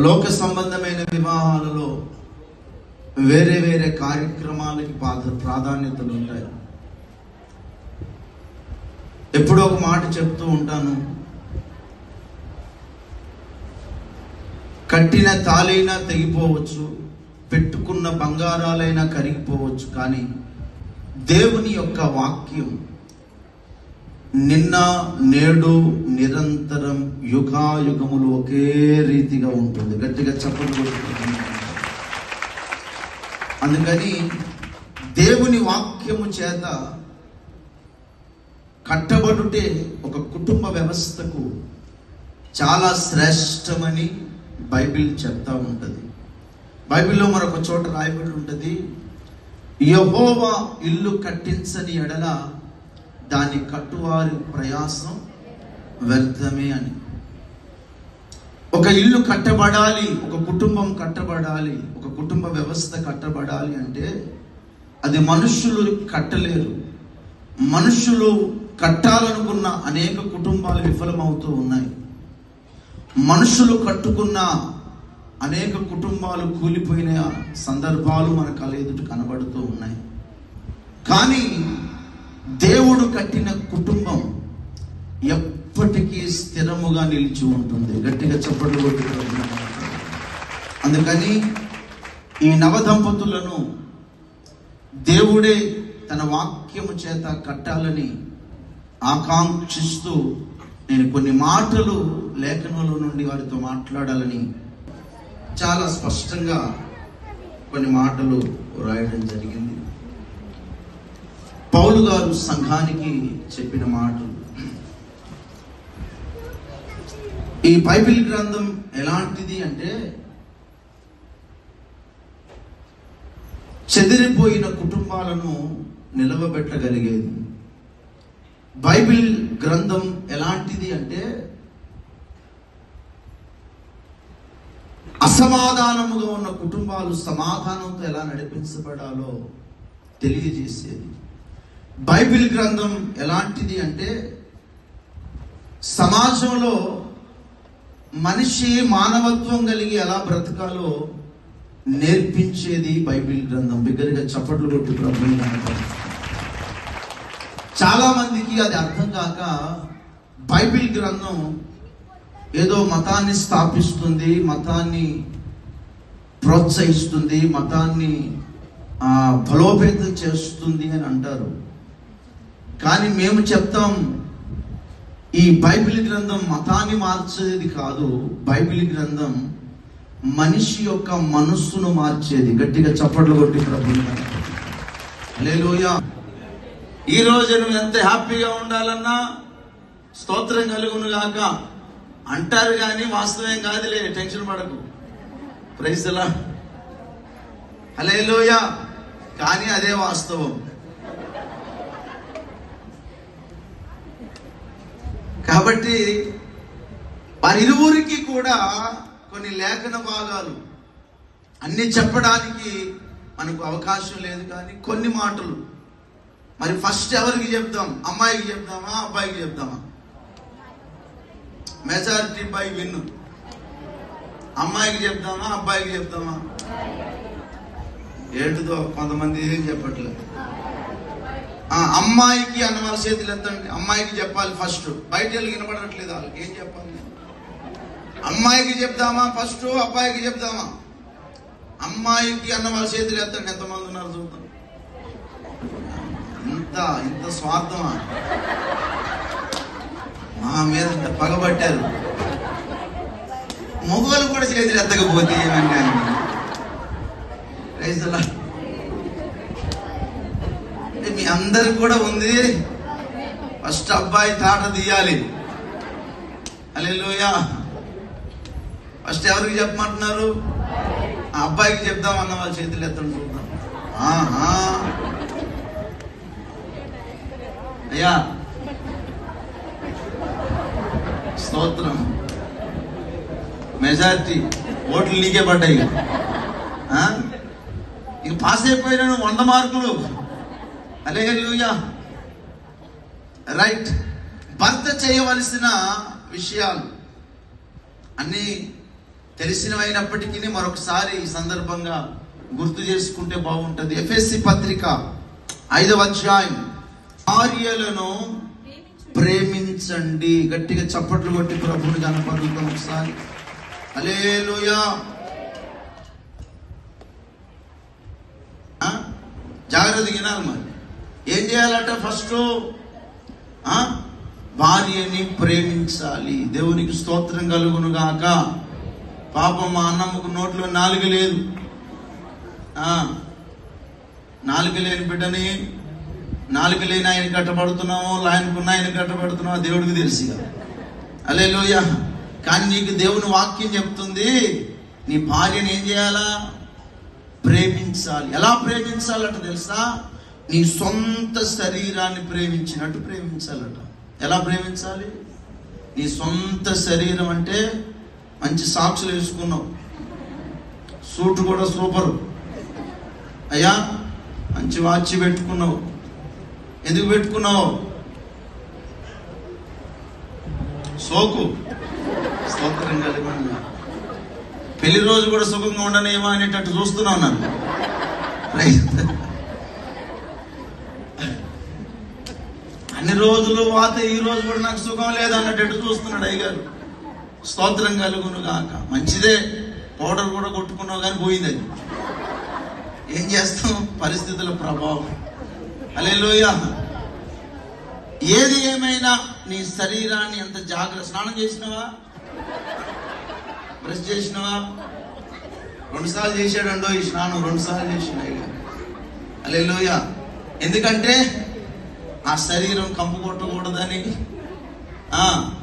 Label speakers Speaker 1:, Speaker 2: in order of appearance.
Speaker 1: లోక సంబంధమైన వివాహాలలో వేరే వేరే కార్యక్రమాలకి ప్రాధాన్యతలు ఉంటాయి. ఎప్పుడో ఒక మాట చెప్తూ ఉంటాను. కట్టిన తాళైనా తెగిపోవచ్చు పెట్టుకున్న బంగారాలైనా కరిగిపోవచ్చు కానీ దేవుని యొక్క వాక్యం నిన్న నేడు నిరంతరం యుగాయుగములు ఒకే రీతిగా ఉంటుంది. గట్టిగా చెప్పలు అందుకని దేవుని వాక్యము చేత కట్టబడుటే ఒక కుటుంబ వ్యవస్థకు చాలా శ్రేష్టమని బైబిల్ చెప్తా ఉంటుంది. బైబిల్లో మరొక చోట రాయబడి ఉంటుంది యహోవా ఇల్లు కట్టించని ఎడల దాని కట్టువారి ప్రయాసం వ్యర్థమే అని. ఒక ఇల్లు కట్టబడాలి ఒక కుటుంబం కట్టబడాలి ఒక కుటుంబ వ్యవస్థ కట్టబడాలి అంటే అది మనుషులు కట్టలేరు. మనుషులు కట్టాలనుకున్న అనేక కుటుంబాలు విఫలమవుతూ ఉన్నాయి. మనుషులు కట్టుకున్న అనేక కుటుంబాలు కూలిపోయిన సందర్భాలు మన కళ్ళ కనబడుతూ ఉన్నాయి. కానీ దేవుడు కట్టిన కుటుంబం స్థిరముగా నిలిచి ఉంటుంది. గట్టిగా చప్పట్లు కొట్టి అందుకని ఈ నవదంపతులను దేవుడే తన వాక్యము చేత కట్టాలని ఆకాంక్షిస్తూ నేను కొన్ని మాటలు లేఖనంలో నుండి వారితో మాట్లాడాలని చాలా స్పష్టంగా కొన్ని మాటలు రాయడం జరిగింది. పౌలు గారు సంఘానికి చెప్పిన మాటలు ఈ బైబిల్ గ్రంథం ఎలాంటిది అంటే చెదిరిపోయిన కుటుంబాలను నిలవబెట్టగలిగేది. బైబిల్ గ్రంథం ఎలాంటిది అంటే అసమాధానముగా ఉన్న కుటుంబాలు సమాధానంతో ఎలా నడిపించబడాలో తెలియజేసేది. బైబిల్ గ్రంథం ఎలాంటిది అంటే సమాజంలో మనిషి మానవత్వం కలిగి ఎలా బ్రతకాలో నేర్పించేది బైబిల్ గ్రంథం. బిగ్గరగా చప్పట్లు కొట్టి ప్రభువుని చాలా మందికి అది అర్థం కాక బైబిల్ గ్రంథం ఏదో మతాన్ని స్థాపిస్తుంది మతాన్ని ప్రోత్సహిస్తుంది మతాన్ని బలోపేతం చేస్తుంది అని అంటారు. కానీ మేము చెప్తాం ఈ బైబిల్ గ్రంథం మతాన్ని మార్చేది కాదు. బైబిల్ గ్రంథం మనిషి యొక్క మనస్సును మార్చేది. గట్టిగా చప్పట్లు కొట్టి ప్రభుత్వం ఈ రోజు నువ్వు ఎంత హ్యాపీగా ఉండాలన్నా స్తోత్రం కలుగును గాక. అంటారు కానీ వాస్తవం కాదులే టెన్షన్ పడకు. ప్రైజ్లా హలేలోయ కానీ అదే వాస్తవం. కాబట్టి వారిరువురికి కూడా కొన్ని లేఖన భాగాలు అన్ని చెప్పడానికి మనకు అవకాశం లేదు కానీ కొన్ని మాటలు. మరి ఫస్ట్ ఎవరికి చెప్దాం? అమ్మాయికి చెప్దామా? అబ్బాయికి చెప్దామా? మెజారిటీ బై విన్ అమ్మాయికి చెప్దామా? అబ్బాయికి చెప్దామా? ఏంటిదో కొంతమంది ఏం చెప్పట్లేదు. అమ్మాయికి అన్న వాళ్ళ చేతులు ఎత్తండి అమ్మాయికి చెప్పాలి ఫస్ట్. బయట వెళ్ళి వినపడట్లేదు వాళ్ళకి. ఏం చెప్పాలి? అమ్మాయికి చెప్దామా ఫస్ట్? అబ్బాయికి చెప్దామా? అమ్మాయికి అన్న వాళ్ళ చేతులు ఎత్తండి ఎంతమంది ఉన్నారు చూద్దాం. ఇంత ఇంత స్వార్థమా? మా మీద ఇంత పగబట్టారు మొగోలు కూడా చేతులు ఎత్తకపోతే ఏమంటే రైతులా మీ అందరికి కూడా ఉంది. ఫస్ట్ అబ్బాయి తాట తీయాలి. అలెలుయా ఫస్ట్ ఎవరికి చెప్పమంటున్నారు? ఆ అబ్బాయికి చెప్దాం అన్న వాళ్ళ చేతులు ఎత్తండి చూద్దాం. ఆహా. అయ్యా. స్తోత్రం. మెజారిటీ. ఓట్లు నీకే పడ్డాయి. ఇక. ఇక పాస్ అయిపోయినాను వంద మార్కులు. అలే రైట్ భర్త చేయవలసిన విషయాలు. అన్నీ తెలిసినవైనప్పటికీ మరొకసారి ఈ సందర్భంగా గుర్తు చేసుకుంటే బాగుంటుంది. ఎఫ్ఎస్సి పత్రిక ఐదవ అధ్యాయం. భార్యలను ప్రేమించండి. గట్టిగా చప్పట్లు కొట్టి ప్రభుని కనపడుతాం ఒకసారి. అలేలుయా. జాగ్రత్త జాగ్రత్తగా వినాలి మరి. ఏం చేయాలట ఫస్ట్ భార్యని ప్రేమించాలి. దేవునికి స్తోత్రం కలుగును గాక పాపం మా అన్నమ్మకు నోట్లో నాలుగు లేదు. నాలుగు లేని బిడ్డని నాలుగు లేని ఆయన కట్టబడుతున్నామో ఆయనకున్న ఆయన కట్టబడుతున్నామో దేవుడికి తెలుసు అలే కానీ నీకు దేవుని వాక్యం చెప్తుంది నీ భార్యని ఏం చేయాలా? ప్రేమించాలి. ఎలా ప్రేమించాలంటే తెలుసా? నీ సొంత శరీరాన్ని ప్రేమించినట్టు ప్రేమించాలట. ఎలా ప్రేమించాలి? నీ సొంత శరీరం అంటే మంచి సాక్షులు వేసుకున్నావు. సూట్ కూడా సూపర్. అయ్యా మంచి వాచ్ పెట్టుకున్నావు. ఎందుకు పెట్టుకున్నావు? సోకు. స్తోత్రం కలిగి పెళ్ళి రోజు కూడా సుఖంగా ఉండనేమో అనేటట్టు చూస్తున్నావు నన్ను. రైట్. అన్ని రోజులు వాత ఈ రోజు కూడా నాకు సుఖం లేదు అన్నట్టు చూస్తున్నాడు అయ్యగారు. స్తోత్రం కలుగును కాక మంచిదే. పౌడర్ కూడా కొట్టుకున్నావు కానీ పోయింది అది. ఏం చేస్తాం? పరిస్థితుల ప్రభావం. అలెలోయ ఏది ఏమైనా నీ శరీరాన్ని ఎంత జాగ్రత్త స్నానం చేసినావా? బ్రష్ చేసినావా? రెండుసార్లు చేశాడండో ఈ స్నానం. రెండుసార్లు చేసిన అలెలోయ ఎందుకంటే ఆ శరీరం కంపు కొట్టకూడదని? ఆ.